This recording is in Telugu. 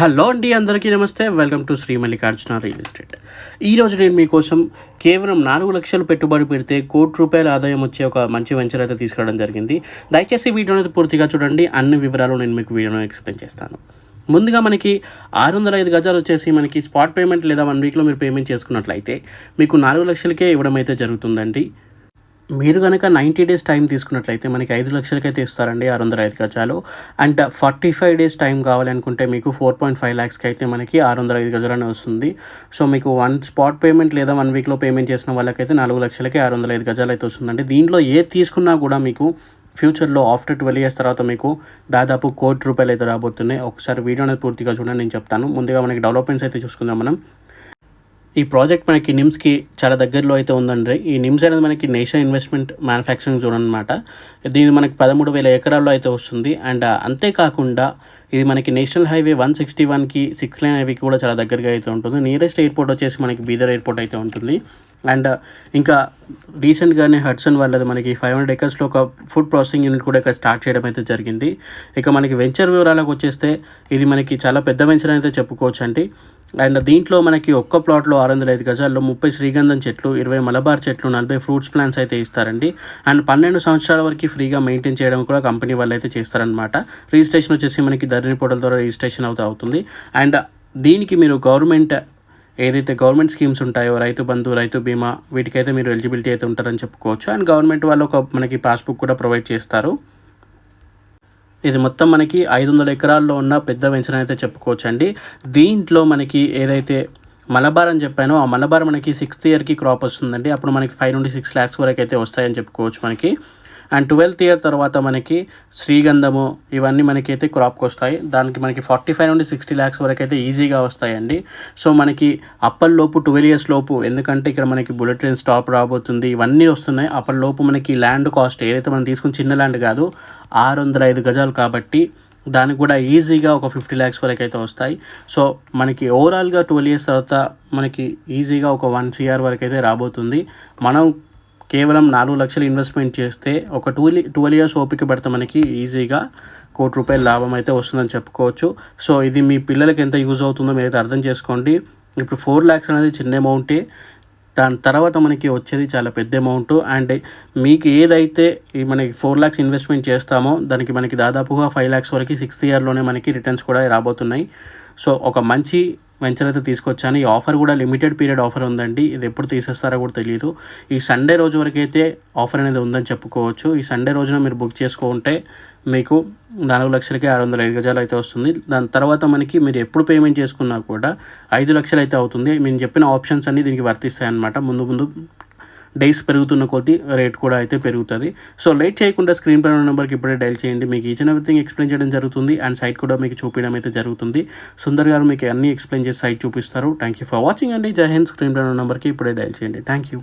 హలో అండి అందరికీ నమస్తే. Welcome to Sri Mallikarjuna real estate. ఈరోజు నేను మీకోసం కేవలం నాలుగు లక్షలు పెట్టుబడి పెడితే కోటి రూపాయల ఆదాయం వచ్చే ఒక మంచి వెంచర్ అయితే తీసుకురావడం జరిగింది. దయచేసి వీడియోని పూర్తిగా చూడండి. అన్ని వివరాలు నేను మీకు వీడియోను ఎక్స్ప్లెయిన్ చేస్తాను. ముందుగా మనకి ఆరు వందల ఐదు గజాలు వచ్చేసి మనకి స్పాట్ పేమెంట్ లేదా వన్ వీక్లో మీరు పేమెంట్ చేసుకున్నట్లయితే మీకు నాలుగు లక్షలకే ఇవ్వడం అయితే జరుగుతుందండి. మీరు కనుక నైంటీ డేస్ టైం తీసుకున్నట్లయితే మనకి ఐదు లక్షలకైతే ఇస్తారండి ఆరు వందల ఐదు గజాలు. And forty five days time కావాలనుకుంటే మీకు ఫోర్ పాయింట్ ఫైవ్ ల్యాక్స్కి అయితే మనకి ఆరు వందల ఐదు గజాలనే వస్తుంది. సో మీకు వన్ స్పాట్ పేమెంట్ లేదా వన్ వీక్లో పేమెంట్ చేసిన వాళ్ళకైతే నాలుగు లక్షలకి ఆరు వందల ఐదు గజాలు అయితే వస్తుందండి. దీంట్లో ఏది తీసుకున్నా కూడా మీకు ఫ్యూచర్లో ఆఫ్టర్ ట్వెల్వ్ ఇయర్స్ తర్వాత మీకు దాదాపు కోటి రూపాయలు అయితే రాబోతున్నాయి. ఒకసారి వీడియో అనేది పూర్తిగా చూడండి నేను చెప్తాను. ముందుగా మనకి డెవలప్మెంట్స్ అయితే చూసుకుందాం మనం. ఈ ప్రాజెక్ట్ మనకి నిమ్స్కి చాలా దగ్గరలో అయితే ఉందండి. ఈ నిమ్స్ అనేది మనకి నేషనల్ ఇన్వెస్ట్మెంట్ మ్యానుఫ్యాక్చరింగ్ జోన్ అనమాట దీని మనకి పదమూడు వేల ఎకరాల్లో అయితే వస్తుంది. అండ్ అంతేకాకుండా ఇది మనకి నేషనల్ హైవే వన్ సిక్స్టీ వన్కి సిక్స్ లైన్ హైవేకి కూడా చాలా దగ్గరగా అయితే ఉంటుంది. నియరెస్ట్ ఎయిర్పోర్ట్ వచ్చేసి మనకి బీదర్ ఎయిర్పోర్ట్ అయితే ఉంటుంది. అండ్ ఇంకా రీసెంట్గానే హడ్సన్ వాళ్ళది మనకి ఫైవ్ హండ్రెడ్ ఎకర్స్లో ఒక ఫుడ్ ప్రాసెసింగ్ యూనిట్ కూడా ఇక్కడ స్టార్ట్ చేయడం అయితే జరిగింది. ఇక మనకి వెంచర్ వివరాలకు వచ్చేస్తే ఇది మనకి చాలా పెద్ద వెంచర్ అయితే చెప్పుకోవచ్చు అండి అండ్ దీంట్లో మనకి ఒక్క ప్లాట్లో ఆరు వందల ఐదు గజాల్లో ముప్పై శ్రీగంధం చెట్లు ఇరవై మలబార్ చెట్లు నలభై ఫ్రూట్స్ ప్లాంట్స్ అయితే ఇస్తారండి. అండ్ పన్నెండు సంవత్సరాల వరకు ఫ్రీగా మెయింటైన్ చేయడం కూడా కంపెనీ వాళ్ళు అయితే చేస్తారనమాట రిజిస్ట్రేషన్ వచ్చేసి మనకి ధరణి పోర్టల్ ద్వారా రిజిస్ట్రేషన్ అవుతూ అవుతుంది. అండ్ దీనికి మీరు గవర్నమెంట్ ఏదైతే గవర్నమెంట్ స్కీమ్స్ ఉంటాయో రైతు బంధు రైతు బీమా వీటికైతే మీరు ఎలిజిబిలిటీ అయితే ఉంటారని చెప్పుకోవచ్చు. అండ్ గవర్నమెంట్ వాళ్ళు ఒక మనకి పాస్బుక్ కూడా ప్రొవైడ్ చేస్తారు. ఇది మొత్తం మనకి ఐదు వందల ఎకరాల్లో ఉన్న పెద్ద వెంచర్ అయితే చెప్పుకోవచ్చు అండి దీంట్లో మనకి ఏదైతే మలబార్ అని చెప్పానో ఆ మలబార్ మనకి సిక్స్త్ ఇయర్కి క్రాప్ వస్తుందండి. అప్పుడు మనకి ఫైవ్ నుండి సిక్స్ ల్యాక్స్ వరకు అయితే వస్తాయని చెప్పుకోవచ్చు మనకి. అండ్ ట్వెల్త్ ఇయర్ తర్వాత మనకి శ్రీగంధము ఇవన్నీ మనకైతే క్రాప్కి వస్తాయి. దానికి మనకి ఫార్టీ ఫైవ్ నుండి సిక్స్టీ ల్యాక్స్ వరకు అయితే ఈజీగా వస్తాయండి. సో మనకి అప్పర్ లోపు ట్వెల్వ్ ఇయర్స్ లోపు ఎందుకంటే ఇక్కడ మనకి బుల్లెట్ ట్రైన్ స్టాప్ రాబోతుంది. ఇవన్నీ వస్తున్నాయి. అప్పటి లోపు మనకి ల్యాండ్ కాస్ట్ ఏదైతే మనం తీసుకుని చిన్న ల్యాండ్ కాదు ఆరు వందల ఐదు గజాలు కాబట్టి దానికి కూడా ఈజీగా ఒక ఫిఫ్టీ ల్యాక్స్ వరకు అయితే వస్తాయి. సో మనకి ఓవరాల్గా ట్వెల్వ్ ఇయర్స్ తర్వాత మనకి ఈజీగా ఒక వన్ సిఆర్ వరకు అయితే రాబోతుంది. మనం కేవలం నాలుగు లక్షలు ఇన్వెస్ట్మెంట్ చేస్తే ఒక టూ ట్వెల్వ్ ఇయర్స్ ఓపిక పడితే మనకి ఈజీగా కోటి రూపాయల లాభం అయితే వస్తుందని చెప్పుకోవచ్చు. సో ఇది మీ పిల్లలకి ఎంత యూజ్ అవుతుందో మీరైతే అర్థం చేసుకోండి. ఇప్పుడు ఫోర్ ల్యాక్స్ అనేది చిన్న అమౌంటే దాని తర్వాత మనకి వచ్చేది చాలా పెద్ద అమౌంట్ అండ్ మీకు ఏదైతే ఈ మనకి ఫోర్ ల్యాక్స్ ఇన్వెస్ట్మెంట్ చేస్తామో దానికి మనకి దాదాపుగా ఫైవ్ ల్యాక్స్ వరకు సిక్స్త్ ఇయర్లోనే మనకి రిటర్న్స్ కూడా రాబోతున్నాయి. సో ఒక మంచి వెంచర్ అయితే తీసుకొచ్చాను. ఈ ఆఫర్ కూడా లిమిటెడ్ పీరియడ్ ఆఫర్ ఉందండి. ఇది ఎప్పుడు తీసేస్తారో కూడా తెలియదు ఈ సండే రోజు వరకు అయితే ఆఫర్ అనేది ఉందని చెప్పుకోవచ్చు. ఈ సండే రోజున మీరు బుక్ చేసుకుంటే మీకు నాలుగు లక్షలకి ఆరు వందల ఐదు గజాలు అయితే వస్తుంది. దాని తర్వాత మనకి మీరు ఎప్పుడు పేమెంట్ చేసుకున్నా కూడా ఐదు లక్షలు అయితే అవుతుంది. నేను చెప్పిన ఆప్షన్స్ అన్నీ దీనికి వర్తిస్తాయి అన్నమాట ముందు ముందు డేస్ పెరుగుతున్న కొద్దీ రేట్ కూడా అయితే పెరుగుతుంది. సో లేట్ చేయకుండా స్క్రీన్ పైన నెంబర్కి ఇప్పుడే డైల్ చేయండి. మీకు ఈచ్ అండ్ ఎవ్రీథింగ్ ఎక్స్ప్లెయిన్ చేయడం జరుగుతుంది అండ్ సైట్ కూడా మీకు చూపించడం అయితే జరుగుతుంది. సుందర్ గారు మీకు అన్ని ఎక్స్ప్లెయిన్ చేసి సైట్ చూపిస్తారు. థ్యాంక్ యూ ఫర్ వాచింగ్ అండి. జై హింద్. స్క్రీన్ పైన నెంబర్కి ఇప్పుడే డైల్ చేయండి. Thank you